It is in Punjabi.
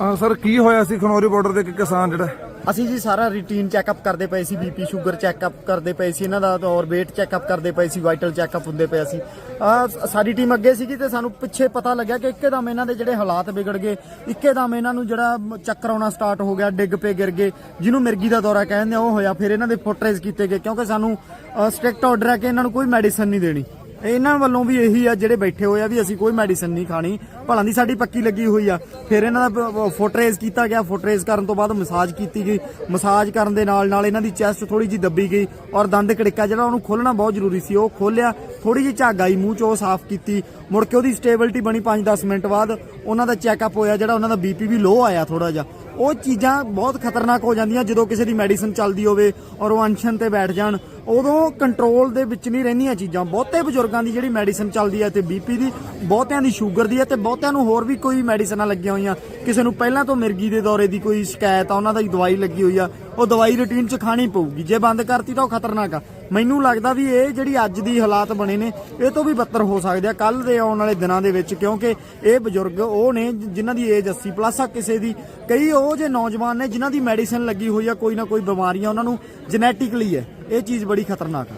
ਹਾਂ ਸਰ, ਕੀ ਹੋਇਆ ਸੀ ਖਨੌਰੀ ਬਾਰਡਰ ਤੇ ਇੱਕ ਕਿਸਾਨ ਜਿਹੜਾ? ਅਸੀਂ ਜੀ ਸਾਰਾ ਰੂਟੀਨ ਚੈੱਕਅਪ ਕਰਦੇ ਪਏ ਸੀ ਬੀਪੀ ਸ਼ੂਗਰ ਚੈੱਕਅਪ ਕਰਦੇ ਪਏ ਸੀ, ਇਹਨਾਂ ਦਾ ਤੇ ਔਰ weight ਚੈੱਕਅਪ ਕਰਦੇ ਪਏ ਸੀ ਵਾਈਟਲ ਚੈੱਕਅਪ ਹੁੰਦੇ ਪਏ ਸੀ। ਆ ਸਾਡੀ ਟੀਮ ਅੱਗੇ ਸੀਗੀ ਤੇ ਸਾਨੂੰ ਪਿੱਛੇ ਪਤਾ ਲੱਗਿਆ ਕਿ ਇੱਕਦਮ ਇਹਨਾਂ ਦੇ ਜਿਹੜੇ ਹਾਲਾਤ ਵਿਗੜ ਗਏ। ਇੱਕਦਮ ਇਹਨਾਂ ਨੂੰ ਜਿਹੜਾ ਚੱਕਰ ਆਉਣਾ ਸਟਾਰਟ ਹੋ ਗਿਆ, ਡਿੱਗ ਪਏ, ਗਿਰ ਗਏ। ਜਿਹਨੂੰ ਮਿਰਗੀ ਦਾ ਦੌਰਾ ਕਹਿੰਦੇ ਆ, ਉਹ ਹੋਇਆ। ਫਿਰ ਇਹਨਾਂ ਦੇ ਫੁੱਟਰੇਜ਼ ਕੀਤੇ ਗਏ, ਕਿਉਂਕਿ ਸਾਨੂੰ ਸਟ੍ਰਿਕਟ ਆਰਡਰ ਹੈ ਕਿ ਇਹਨਾਂ ਨੂੰ ਕੋਈ ਮੈਡੀਸਨ ਨਹੀਂ ਦੇਣੀ। ਇਹਨਾਂ ਵੱਲੋਂ ਵੀ ਇਹੀ ਆ ਜਿਹੜੇ ਬੈਠੇ ਹੋਏ ਆ ਵੀ ਅਸੀਂ ਕੋਈ ਮੈਡੀਸਨ ਨਹੀਂ ਖਾਣੀ। ਭਲਾਂ ਦੀ ਸਾਡੀ ਪੱਕੀ ਲੱਗੀ ਹੋਈ ਆ। ਫਿਰ ਇਹਨਾਂ ਦਾ ਫੁੱਟਰੇਜ਼ ਕੀਤਾ ਗਿਆ। ਫੁੱਟਰੇਜ਼ ਕਰਨ ਤੋਂ ਬਾਅਦ ਮਸਾਜ ਕੀਤੀ ਗਈ। ਮਸਾਜ ਕਰਨ ਦੇ ਨਾਲ ਨਾਲ ਇਹਨਾਂ ਦੀ ਚੈਸਟ ਥੋੜੀ ਜੀ ਦੱਬੀ ਗਈ ਔਰ ਦੰਦ ਕੜਿੱਕਾ ਜਿਹੜਾ ਉਹਨੂੰ ਖੋਲਣਾ ਬਹੁਤ ਜ਼ਰੂਰੀ ਸੀ, ਉਹ ਖੋਲਿਆ ਥੋੜੀ ਜੀ ਝਾਗ ਆਈ, ਮੂੰਹ ਚ ਉਹ ਸਾਫ਼ ਕੀਤੀ। ਮੁੜ ਕੇ ਉਹਦੀ ਸਟੇਬਿਲਿਟੀ ਬਣੀ 5-10 ਮਿੰਟ ਬਾਅਦ। ਉਹਨਾਂ ਦਾ ਚੈੱਕਅਪ ਹੋਇਆ ਜਿਹੜਾ ਉਹਨਾਂ ਦਾ ਬੀਪੀ ਵੀ ਲੋ ਆਇਆ ਥੋੜਾ ਜਿਹਾ। ਉਹ ਚੀਜ਼ਾਂ ਬਹੁਤ ਖਤਰਨਾਕ ਹੋ ਜਾਂਦੀਆਂ ਜਦੋਂ ਕਿਸੇ ਦੀ ਮੈਡੀਸਨ ਚੱਲਦੀ ਹੋਵੇ ਔਰ ਉਹ ਅਨਸ਼ਨ ਤੇ ਬੈਠ ਜਾਣ। ਉਦੋਂ ਕੰਟਰੋਲ ਦੇ ਵਿੱਚ ਨਹੀਂ ਰਹਿੰਦੀਆਂ ਚੀਜ਼ਾਂ। ਬਹੁਤੇ ਬਜ਼ੁਰਗਾਂ ਦੀ ਜਿਹੜੀ ਮੈਡੀਸਨ ਚੱਲਦੀ ਹੈ ਤੇ ਬੀਪੀ ਦੀ, ਬਹੁਤਿਆਂ ਦੀ ਸ਼ੂਗਰ ਦੀ ਹੈ ਤੇ ਬਹੁਤਿਆਂ ਨੂੰ ਹੋਰ ਵੀ ਕੋਈ ਮੈਡੀਸਨਾਂ ਲੱਗੀਆਂ ਹੋਈਆਂ। ਕਿਸੇ ਨੂੰ ਪਹਿਲਾਂ ਤੋਂ ਮਿਰਗੀ ਦੇ ਦੌਰੇ ਦੀ ਕੋਈ ਸ਼ਿਕਾਇਤ ਆ, ਉਹਨਾਂ ਦੀ ਦਵਾਈ ਲੱਗੀ ਹੋਈ ਆ। ਉਹ ਦਵਾਈ ਰੂਟੀਨ 'ਚ ਖਾਣੀ ਪਊਗੀ। ਜੇ ਬੰਦ ਕਰਤੀ ਤਾਂ ਉਹ ਖਤਰਨਾਕ ਆ। ਮੈਨੂੰ ਲੱਗਦਾ ਵੀ ਇਹ ਜਿਹੜੀ ਅੱਜ ਦੀ ਹਾਲਾਤ ਬਣੇ ਨੇ, ਇਹ ਤੋਂ ਵੀ ਬੱਤਰ ਹੋ ਸਕਦੇ ਆ ਕੱਲ ਦੇ ਆਉਣ ਵਾਲੇ ਦਿਨਾਂ ਦੇ ਵਿੱਚ, ਕਿਉਂਕਿ ਇਹ ਬਜ਼ੁਰਗ ਉਹ ਨੇ ਜਿਨ੍ਹਾਂ ਦੀ ਏਜ 80 ਪਲੱਸ ਆ ਕਿਸੇ ਦੀ, ਕਈ ਉਹ ਜੇ ਨੌਜਵਾਨ ਨੇ ਜਿਨ੍ਹਾਂ ਦੀ ਮੈਡੀਸਨ ਲੱਗੀ ਹੋਈ ਆ, ਕੋਈ ਨਾ ਕੋਈ ਬਿਮਾਰੀਆਂ ਉਹਨਾਂ ਨੂੰ ਜੈਨੇਟਿਕਲੀ ਹੈ। ਇਹ ਚੀਜ਼ ਬੜੀ ਖਤਰਨਾਕ ਆ।